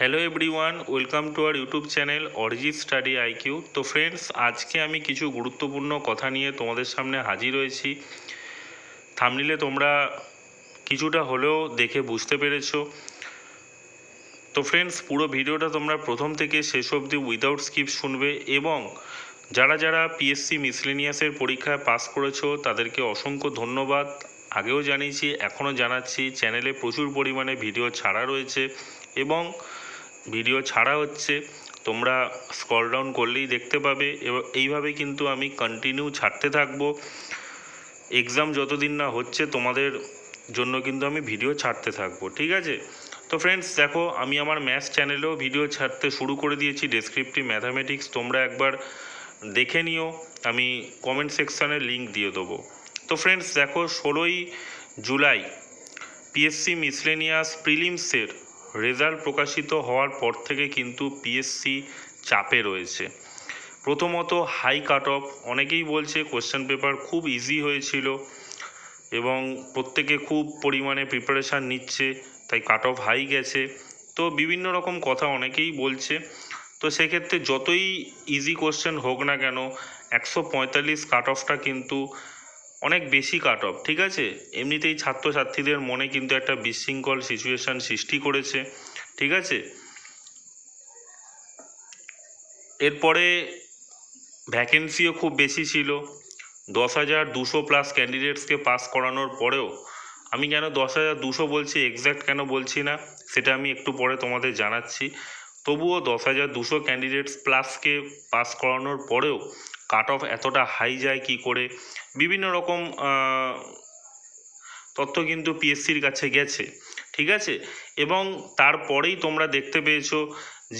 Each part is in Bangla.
Hello everyone welcome to our YouTube channel Arijit study IQ তো ফ্রেন্ডস আজকে আমি কিছু গুরুত্বপূর্ণ কথা নিয়ে তোমাদের সামনে হাজির হয়েছি। থামনিলে তোমরা কিছুটা হলেও দেখে বুঝতে পেরেছ। তো ফ্রেন্ডস পুরো ভিডিওটা তোমরা প্রথম থেকে শেষ অবধি উইদাউট স্কিপ শুনবে এবং যারা যারা পিএসসি মিসলেনিয়াসের পরীক্ষায় পাস করেছ, তাদেরকে অসংখ্য ধন্যবাদ। আগেও জানিয়েছি, এখনও জানাচ্ছি চ্যানেলে প্রচুর পরিমাণে ভিডিও ছাড়া রয়েছে এবং ভিডিও ছাড়া হচ্ছে, তোমরা স্ক্রল ডাউন করলেই দেখতে পাবে। এবং এইভাবে কিন্তু আমি কন্টিনিউ ছাড়তে থাকব। এক্সাম যতদিন না হচ্ছে, তোমাদের জন্য কিন্তু আমি ভিডিও ছাড়তে থাকব, ঠিক আছে? তো ফ্রেন্ডস দেখো, আমি আমার ম্যাথস চ্যানেলেও ভিডিও ছাড়তে শুরু করে দিয়েছি। ডেসক্রিপটিভ ম্যাথামেটিক্স তোমরা একবার দেখে নিও। আমি কমেন্ট সেকশানে লিঙ্ক দিয়ে দেবো। তো ফ্রেন্ডস দেখো, ষোলোই জুলাই পিএসসি মিসলেনিয়াস প্রিলিমসের রেজাল্ট প্রকাশিত হওয়ার পর থেকে কিন্তু পিএসসি চাপে রয়েছে। প্রথমত হাই কাট অফ অনেকেই বলছে কোশ্চেন পেপার খুব ইজি হয়েছিল এবং প্রত্যেকে খুব পরিমাণে প্রিপারেশান নিচ্ছে, তাই কাট অফ হাই গেছে। তো বিভিন্ন রকম কথা অনেকেই বলছে। তো সেক্ষেত্রে যতই ইজি কোশ্চেন হোক না কেন, একশো পঁয়তাল্লিশ কাট অফটা কিন্তু অনেক বেশি কাট অফ ঠিক আছে? এমনিতেই ছাত্রছাত্রীদের মনে কিন্তু একটা বিশৃঙ্খল সিচুয়েশান সৃষ্টি করেছে, ঠিক আছে? এরপরে ভ্যাকেন্সিও খুব বেশি ছিল। দশ হাজার দুশো প্লাস ক্যান্ডিডেটসকে পাস করানোর পরেও আমি কেন দশ হাজার দুশো বলছি এক্স্যাক্ট কেন বলছি না, সেটা আমি একটু পরে তোমাদের জানাচ্ছি। তবুও দশ হাজার দুশো ক্যান্ডিডেটস প্লাসকে পাস করানোর পরেও কাট অফ এতটা হাই যায় কি করে? বিভিন্ন রকম তথ্য কিন্তু পিএসসির কাছে গেছে, ঠিক আছে? এবং তারপরেই তোমরা দেখতে পেয়েছ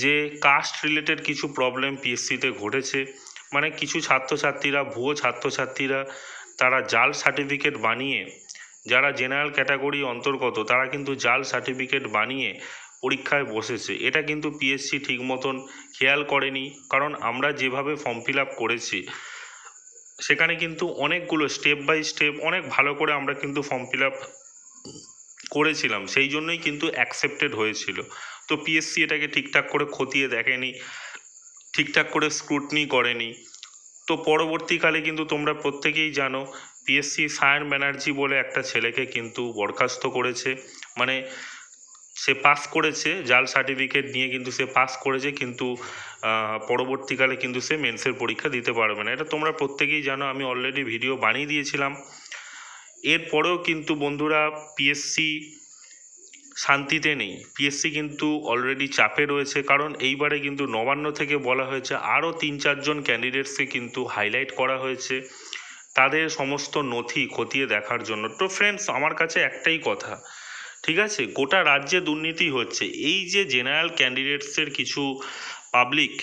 যে কাস্ট রিলেটেড কিছু প্রবলেম পিএসসিতে ঘটেছে। মানে কিছু ছাত্রছাত্রীরা, ভুয়ো ছাত্রছাত্রীরা, তারা জাল সার্টিফিকেট বানিয়ে, যারা জেনারেল ক্যাটাগরি অন্তর্গত, তারা কিন্তু জাল সার্টিফিকেট বানিয়ে পরীক্ষায় বসেছে। এটা কিন্তু পিএসসি ঠিক মতন খেয়াল করেনি, কারণ আমরা যেভাবে ফর্ম ফিল আপ করেছি, সেখানে কিন্তু অনেকগুলো স্টেপ বাই স্টেপ অনেক ভালো করে আমরা কিন্তু ফর্ম ফিল আপ করেছিলাম। সেই জন্যই কিন্তু অ্যাকসেপ্টেড হয়েছিল। তো পিএসসি এটাকে ঠিকঠাক করে খতিয়ে দেখেনি, ঠিকঠাক করে স্ক্রুটনি করেনি। তো পরবর্তীকালে কিন্তু তোমরা প্রত্যেকেই জানো পিএসসি সায়ন ব্যানার্জি বলে একটা ছেলেকে কিন্তু বরখাস্ত করেছে। মানে সে পাস করেছে, জাল সার্টিফিকেট নিয়ে কিন্তু সে পাস করেছে, কিন্তু পরবর্তীকালে কিন্তু সে মেন্সের পরীক্ষা দিতে পারবে না। এটা তোমরা প্রত্যেকেই জানো, আমি অলরেডি ভিডিও বানিয়ে দিয়েছিলাম। এরপরেও কিন্তু বন্ধুরা পিএসসি শান্তিতে নেই। পিএসসি কিন্তু অলরেডি চাপে রয়েছে, কারণ এইবারে কিন্তু নবান্ন থেকে বলা হয়েছে, আরও তিন চারজন ক্যান্ডিডেটসকে কিন্তু হাইলাইট করা হয়েছে। তাদের সমস্ত নথি খতিয়ে দেখার জন্য। তো ফ্রেন্ডস আমার কাছে একটাই কথা ঠিক আছে? গোটা রাজ্যে দুর্নীতি হচ্ছে। এই যে জেনারেল ক্যান্ডিডেটসের কিছু পাবলিক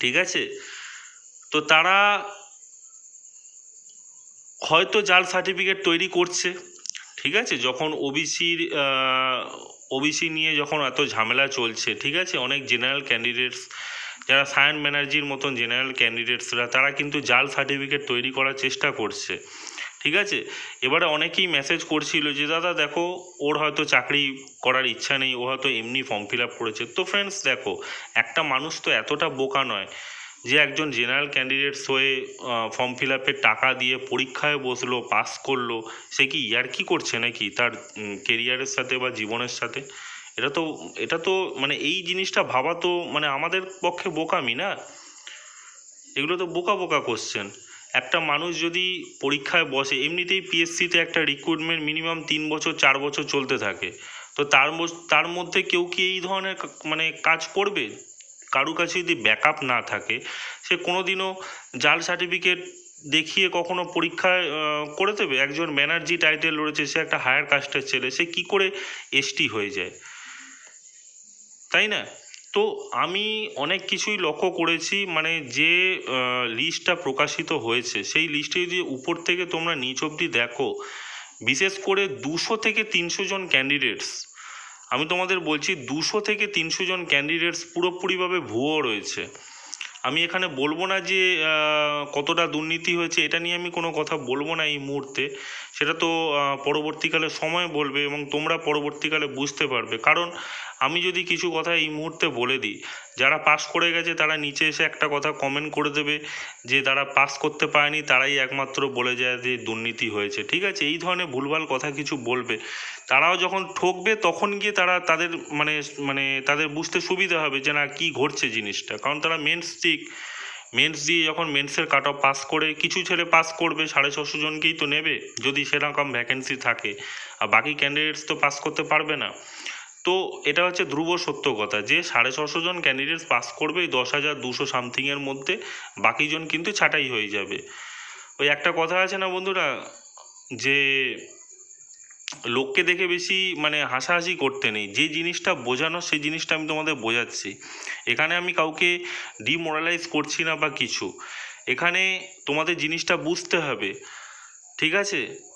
ঠিক আছে? তো তারা হয়তো জাল সার্টিফিকেট তৈরি করছে, ঠিক আছে? যখন ওবিসির ওবিসি নিয়ে যখন এত ঝামেলা চলছে, ঠিক আছে? অনেক জেনারেল ক্যান্ডিডেটস যারা সায়ন ব্যানার্জির মতন জেনারেল ক্যান্ডিডেটসরা তারা কিন্তু জাল সার্টিফিকেট তৈরি করার চেষ্টা করছে। ঠিক আছে? এবারে অনেকেই মেসেজ করছিল যে, দাদা, দেখো, ওর হয়তো চাকরি করার ইচ্ছা নেই, ও হয়তো এমনি ফর্ম ফিল আপ করেছে। তো ফ্রেন্ডস দেখো, একটা মানুষ তো এতটা বোকা নয় যে, একজন জেনারেল ক্যান্ডিডেটস হয়ে ফর্ম ফিল আপের টাকা দিয়ে পরীক্ষায় বসল পাস করল, সে কি ইয়ার কি করছে নাকি তার কেরিয়ারের সাথে বা জীবনের সাথে? এটা তো এটা তো মানে এই জিনিসটা ভাবা তো মানে আমাদের পক্ষে বোকামি না? এগুলো তো বোকা বোকা কোশ্চেন একটা মানুষ যদি পরীক্ষায় বসে, এমনিতেই পিএসসিতে একটা রিক্রুটমেন্ট মিনিমাম তিন বছর, চার বছর চলতে থাকে। তো তার তার মধ্যে কেউ কি এই ধরনের মানে কাজ করবে? কারু কাছে যদি ব্যাকআপ না থাকে, সে কোনো দিনও জাল সার্টিফিকেট দেখিয়ে কখনো পরীক্ষায় করে দেবে? একজন ব্যানার্জি টাইটেল রয়েছে, সে একটা হায়ার কাস্টের ছেলে, সে কি করে এসটি হয়ে যায়? তাই না? তো আমি অনেক কিছুই লক্ষ্য করেছি মানে যে লিস্টটা প্রকাশিত হয়েছে, সেই লিস্টে যদি উপর থেকে তোমরা নিচ অবধি দেখো, বিশেষ করে দুশো থেকে তিনশো জন ক্যান্ডিডেটস আমি তোমাদের বলছি দুশো থেকে তিনশো জন ক্যান্ডিডেটস পুরোপুরিভাবে ভুয়ো রয়েছে। আমি এখানে বলব না যে কতটা দুর্নীতি হয়েছে, এটা নিয়ে আমি কোনো কথা বলব না এই মুহূর্তে। সেটা তো পরবর্তীকালে সময় বলবে এবং তোমরা পরবর্তীকালে বুঝতে পারবে। কারণ আমি যদি কিছু কথা এই মুহূর্তে বলে দিই, যারা পাস করে গেছে তারা নিচে এসে একটা কথা কমেন্ট করে দেবে যে তারা পাস করতে পারেনি, তারাই একমাত্র বলে যায় যে দুর্নীতি হয়েছে, ঠিক আছে? এই ধরনের ভুলভাল কথা কিছু বলবে। তারাও যখন ঠকবে তখন গিয়ে তারা তাদের মানে মানে তাদের বুঝতে সুবিধা হবে যে না, কী ঘটছে জিনিসটা। কারণ তারা মেন্স দিক। মেন্স দিয়ে যখন মেন্সের কাট অফ পাস করে, কিছু ছেলে পাস করবে, সাড়ে ছশো জনকেই তো নেবে, যদি সেরকম ভ্যাকেন্সি থাকে। আর বাকি ক্যান্ডিডেটস তো পাস করতে পারবে না। তো এটা হচ্ছে ধ্রুব সত্য কথা। যে সাড়ে ছশো জন ক্যান্ডিডেট পাস করবে দশ হাজার দুশো সামথিংয়ের মধ্যে বাকিজন কিন্তু ছাঁটাই হয়ে যাবে। ওই একটা কথা আছে না বন্ধুরা, যে লোককে দেখে বেশি মানে হাসাহাসি করতে নেই। যে জিনিসটা বোঝানো, সেই জিনিসটা আমি তোমাদের বোঝাচ্ছি। এখানে আমি কাউকে ডিমোরালাইজ করছি না বা কিছু। এখানে তোমাদের জিনিসটা বুঝতে হবে। ঠিক আছে?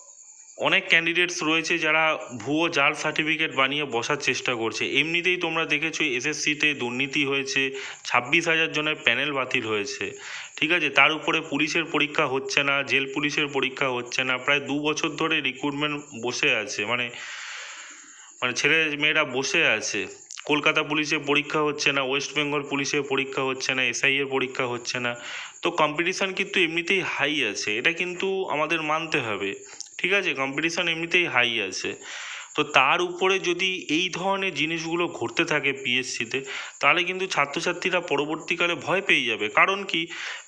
অনেক ক্যান্ডিডেটস রয়েছে যারা ভুয়ো জাল সার্টিফিকেট বানিয়ে বসার চেষ্টা করছে। এমনিতেই তোমরা দেখেছ এসএসসিতে দুর্নীতি হয়েছে, ছাব্বিশ হাজার জনের প্যানেল বাতিল হয়েছে। ঠিক আছে, তার উপরে পুলিশের পরীক্ষা হচ্ছে না, জেল পুলিশের পরীক্ষা হচ্ছে না, প্রায় দু বছর ধরে রিক্রুটমেন্ট বসে আছে মানে মানে ছেলে মেয়েরা বসে আছে। কলকাতা পুলিশের পরীক্ষা হচ্ছে না, ওয়েস্ট বেঙ্গল পুলিশের পরীক্ষা হচ্ছে না এসআই এর পরীক্ষা হচ্ছে না। তো কম্পিটিশান কিন্তু এমনিতেই হাই আছে, এটা কিন্তু আমাদের মানতে হবে। ঠিক আছে? কম্পিটিশান এমনিতেই হাই আছে। তো তার উপরে যদি এই ধরনের জিনিসগুলো ঘটতে থাকে পিএসসিতে তাহলে কিন্তু ছাত্রছাত্রীরা পরবর্তীকালে ভয় পেয়ে যাবে। কারণ কি?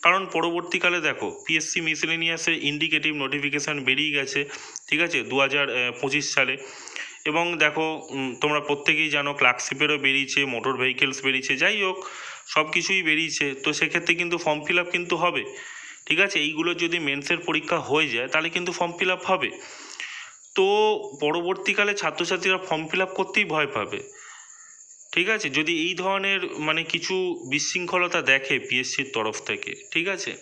কারণ পরবর্তীকালে দেখো পিএসসি মিসলেনিয়াসে ইন্ডিকেটিভ নোটিফিকেশান বেরিয়ে গেছে, ঠিক আছে? দু হাজার পঁচিশ সালে। এবং দেখো তোমরা প্রত্যেকেই জানো ক্লার্কশিপেরও বেরিয়েছে মোটর ভেহিকেলস বেরিয়েছে, যাই হোক সব কিছুই বেরিয়েছে। তো সেক্ষেত্রে কিন্তু ফর্ম ফিল আপ কিন্তু হবে। ঠিক আছে? এইগুলো যদি মেন্সের পরীক্ষা হয়ে যায়, তাহলে কিন্তু ফর্ম ফিল আপ হবে। তো পরবর্তীকালে ছাত্রছাত্রীরা ফর্ম ফিল আপ করতেই ভয় পাবে। ঠিক আছে? যদি এই ধরনের মানে কিছু বিশৃঙ্খলতা দেখে পিএসসির তরফ থেকে, ঠিক আছে?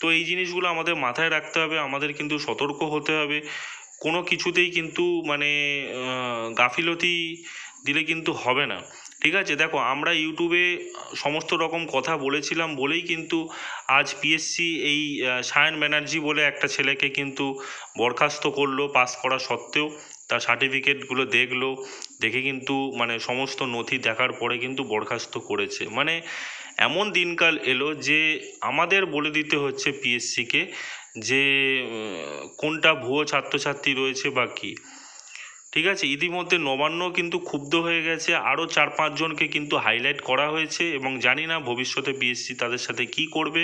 তো এই জিনিসগুলো আমাদের মাথায় রাখতে হবে, আমাদের কিন্তু সতর্ক হতে হবে। কোনো কিছুতেই কিন্তু মানে গাফিলতি দিলে কিন্তু হবে না। ঠিক আছে? দেখো, আমরা ইউটিউবে সমস্ত রকম কথা বলেছিলাম বলেই কিন্তু আজ পিএসসি এই সায়ন ব্যানার্জি বলে একটা ছেলেকে কিন্তু বরখাস্ত করল পাস করা সত্ত্বেও। তার সার্টিফিকেটগুলো দেখল, দেখে কিন্তু মানে সমস্ত নথি দেখার পরে কিন্তু বরখাস্ত করেছে। মানে এমন দিনকাল এলো যে আমাদের বলে দিতে হচ্ছে পিএসসিকে যে কোনটা ভুয়ো ছাত্রছাত্রী রয়েছে বা কী। ঠিক আছে? ইতিমধ্যে নবান্ন কিন্তু ক্ষুব্ধ হয়ে গেছে। আরও চার পাঁচজনকে কিন্তু হাইলাইট করা হয়েছে এবং জানি না ভবিষ্যতে পিএসসি তাদের সাথে কি করবে।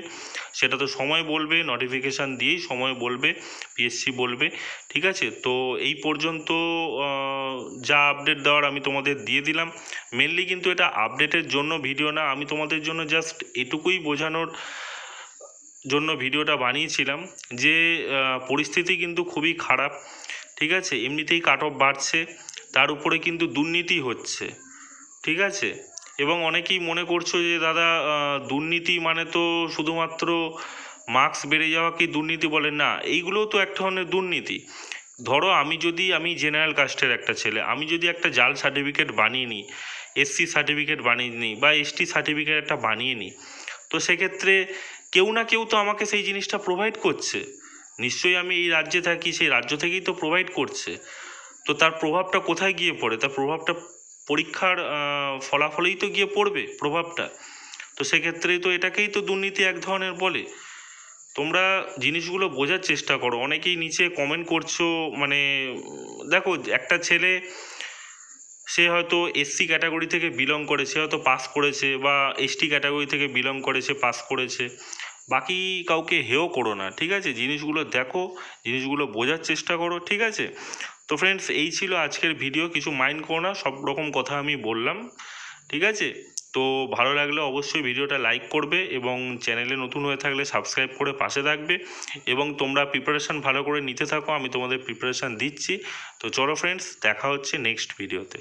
সেটা তো সময় বলবে নোটিফিকেশান দিয়েই সময় বলবে পিএসসি বলবে। ঠিক আছে? তো এই পর্যন্ত যা আপডেট দেওয়ার আমি তোমাদের দিয়ে দিলাম। মেনলি কিন্তু এটা আপডেটের জন্য ভিডিও না, আমি তোমাদের জন্য জাস্ট এটুকুই বোঝানোর জন্য ভিডিওটা বানিয়েছিলাম যে পরিস্থিতি কিন্তু খুবই খারাপ। ঠিক আছে? এমনিতেই কাট অফ বাড়ছে। তার উপরে কিন্তু দুর্নীতি হচ্ছে। ঠিক আছে? এবং অনেকেই মনে করছ যে, দাদা দুর্নীতি মানে তো শুধুমাত্র মার্কস বেড়ে যাওয়া কি দুর্নীতি বলে? না, এইগুলোও তো এক ধরনের দুর্নীতি। ধরো, আমি যদি, আমি জেনারেল কাস্টের একটা ছেলে, আমি যদি একটা জাল সার্টিফিকেট বানিয়ে নিই এসসি সার্টিফিকেট বানিয়ে নিই বা এসটি সার্টিফিকেট একটা বানিয়ে নিই, তো সেক্ষেত্রে কেউ না কেউ তো আমাকে সেই জিনিসটা প্রোভাইড করছে। নিশ্চয়ই আমি এই রাজ্যে থাকি, সেই রাজ্য থেকেই তো প্রোভাইড করছে। তো তার প্রভাবটা কোথায় গিয়ে পড়ে? তার প্রভাবটা পরীক্ষার ফলাফলেই তো গিয়ে পড়বে প্রভাবটা। তো সেক্ষেত্রে তো এটাকেই তো দুর্নীতি এক ধরনের বলে। তোমরা জিনিসগুলো বোঝার চেষ্টা করো। অনেকেই নিচে কমেন্ট করছ মানে দেখো, একটা ছেলে, সে হয়তো এসসি ক্যাটাগরি থেকে বিলং করে সে হয়তো পাস করেছে বা এসটি ক্যাটাগরি থেকে বিলং করেছে পাস করেছে। বাকি কাউকে হেও করো না, ঠিক আছে? জিনিসগুলো দেখো, জিনিসগুলো বোঝার চেষ্টা করো, ঠিক আছে? তো ফ্রেন্ডস এই ছিল আজকের ভিডিও কিছু মাইন্ড করো না, সব রকম কথা আমি বললাম, ঠিক আছে? তো ভালো লাগলে অবশ্যই ভিডিওটা লাইক করবে এবং চ্যানেলে নতুন হয়ে থাকলে সাবস্ক্রাইব করে পাশে থাকবে এবং তোমরা প্রিপারেশান ভালো করে নিতে থাকো, আমি তোমাদের প্রিপারেশান দিচ্ছি। তো চলো ফ্রেন্ডস দেখা হচ্ছে নেক্সট ভিডিওতে